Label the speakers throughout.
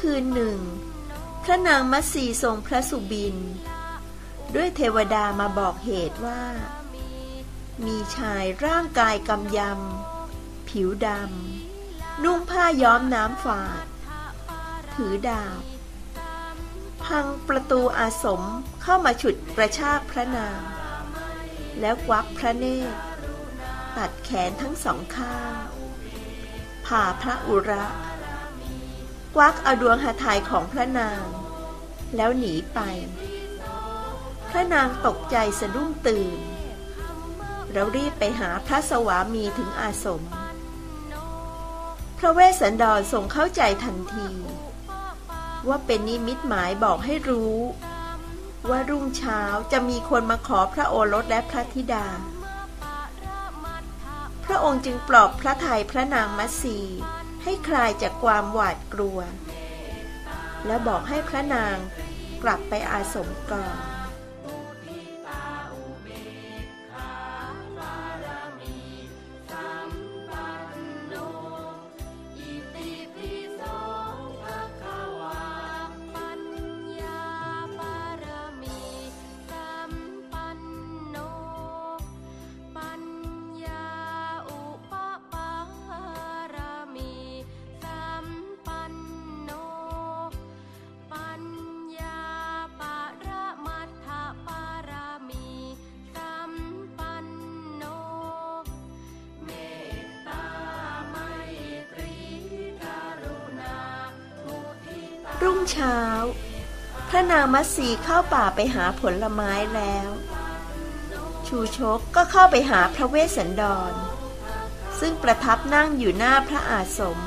Speaker 1: คืนหนึ่ง พระนางมัสีทรงพระสุบิน ด้วยเทวดามาบอกเหตุว่า มีชายร่างกายกำยำ ผิวดำ นุ่งผ้าย้อมน้ำฝาด ถือดาบ พังประตูอาสมเข้ามาฉุดกระชากพระนาง แล้วควักพระเนตร ตัดแขนทั้งสองข้างผ่าพระอุระ ควักเอาดวงหทัยของพระนาง แล้วหนีไป พระนางตกใจสะดุ้งตื่น เรารีบไปหาพระสวามีถึงอาสม พระเวสสันดรทรงเข้าใจทันที ว่าเป็นนิมิตหมายบอกให้รู้ ว่ารุ่งเช้าจะมีคนมาขอพระโอรสและพระธิดา พระองค์จึงปลอบพระทัยพระนางมัสี ให้คลายจากความหวาดกลัว และบอกให้พระนางกลับไปอาสมก่อน
Speaker 2: เช้า
Speaker 1: พระนางมัตสีเข้าป่าไปหาผลไม้แล้ว ชูชกก็เข้าไปหาพระเวสสันดร ซึ่งประทับนั่งอยู่หน้าพระอาสม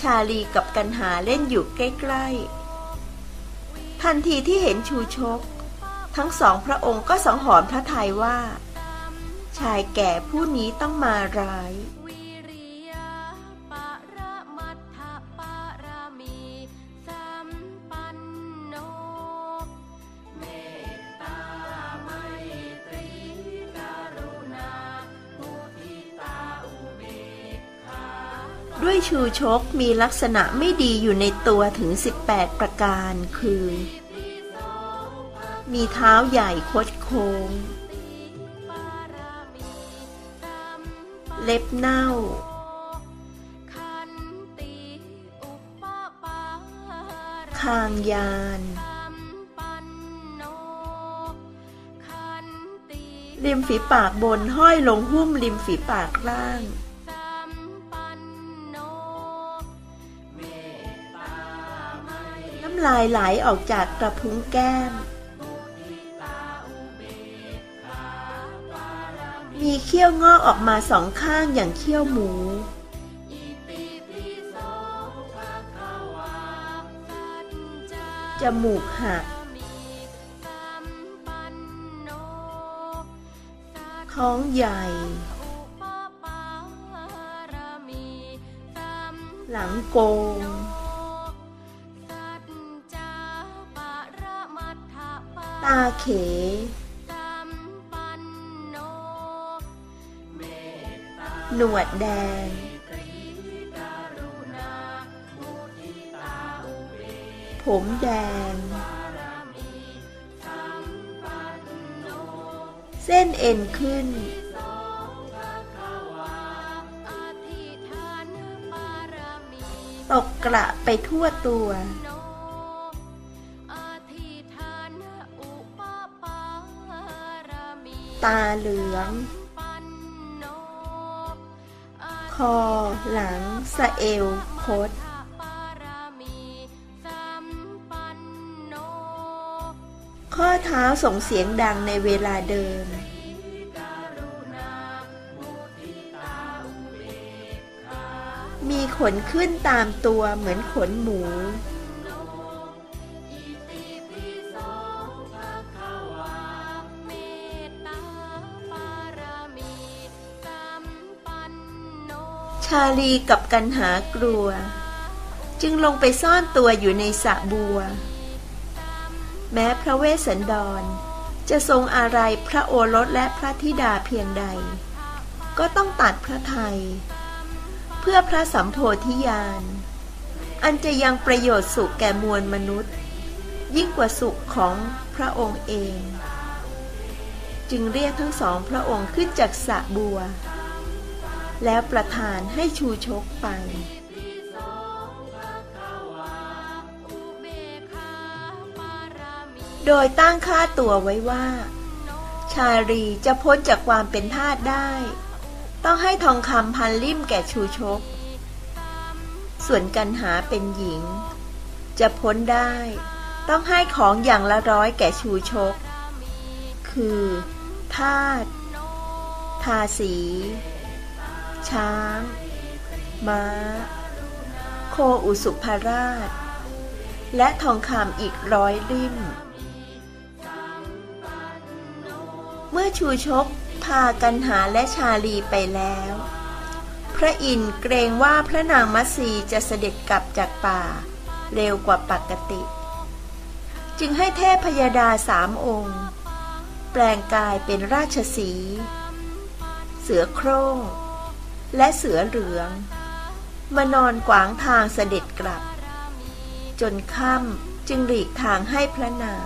Speaker 1: ชาลีกับกันหาเล่นอยู่ใกล้ ๆ ทันทีที่เห็นชูชก ทั้งสองพระองค์ก็สังหรณ์พระทัยว่า ชายแก่ผู้นี้ต้องมาร้าย ด้วยชูชกมีลักษณะไม่ดีอยู่ในตัวถึง 18 ประการคือ มีเท้าใหญ่คดโค้ง เล็บเน่า
Speaker 2: ขันติอุปปาร
Speaker 1: คางยาน ริมฝีปากบนห้อยลงหุ้มริมฝีปากล่างำลายไหลออกจากกระพุ้งแก้ม มีเขี้ยวงอกออกมาสองข้างอย่างเขี้ยวหมู จมูกหัก ท้องใหญ่ หลังโกง ตาเข หนวดแดง ผมแดง เส้นเอ็นขึ้น ตกกระไปทั่วตัว ตาเหลือง คอหลังสะเอวคดข้อเท้าส่งเสียงดังในเวลาเดิน มีขนขึ้นตามตัวเหมือนขนหมูาลีกับกันหากลัว จึงลงไปซ่อนตัวอยู่ในสระบัว แม้พระเวสสันดร จะทรงอะไรพระโอรสและพระธิดาเพียงใด ก็ต้องตัดพระไทย เพื่อพระสัมโพธิญาณ อันจะยังประโยชน์สุขแก่มวลมนุษย์ ยิ่งกว่าสุขของพระองค์เอง จึงเรียกทั้งสองพระองค์ขึ้นจากสระบัว แล้วประทานให้ชูชกไปโดยตั้งค่าตัวไว้ว่า ชารีจะพ้นจากความเป็นทาสได้ ต้องให้ทองคำพันลิ่มแก่ชูชก ส่วนกันหาเป็นหญิง จะพ้นได้ ต้องให้ของอย่างละร้อยแก่ชูชก คือ ทาสทาสี ช้าง ม้า โคอุสุภราช และทองคำอีกร้อยลิ่ม เมื่อชูชกพากันหาและชาลีไปแล้ว พระอินทร์เกรงว่าพระนางมัสีจะเสด็จกลับจากป่า เร็วกว่าปกติ จึงให้เทพพยดาสามองค์ แปลงกายเป็นราชสี เสือโคร่ง และเสือเหลือง มานอนขวางทางเสด็จกลับ จนค่ำจึงหลีกทางให้พระนาง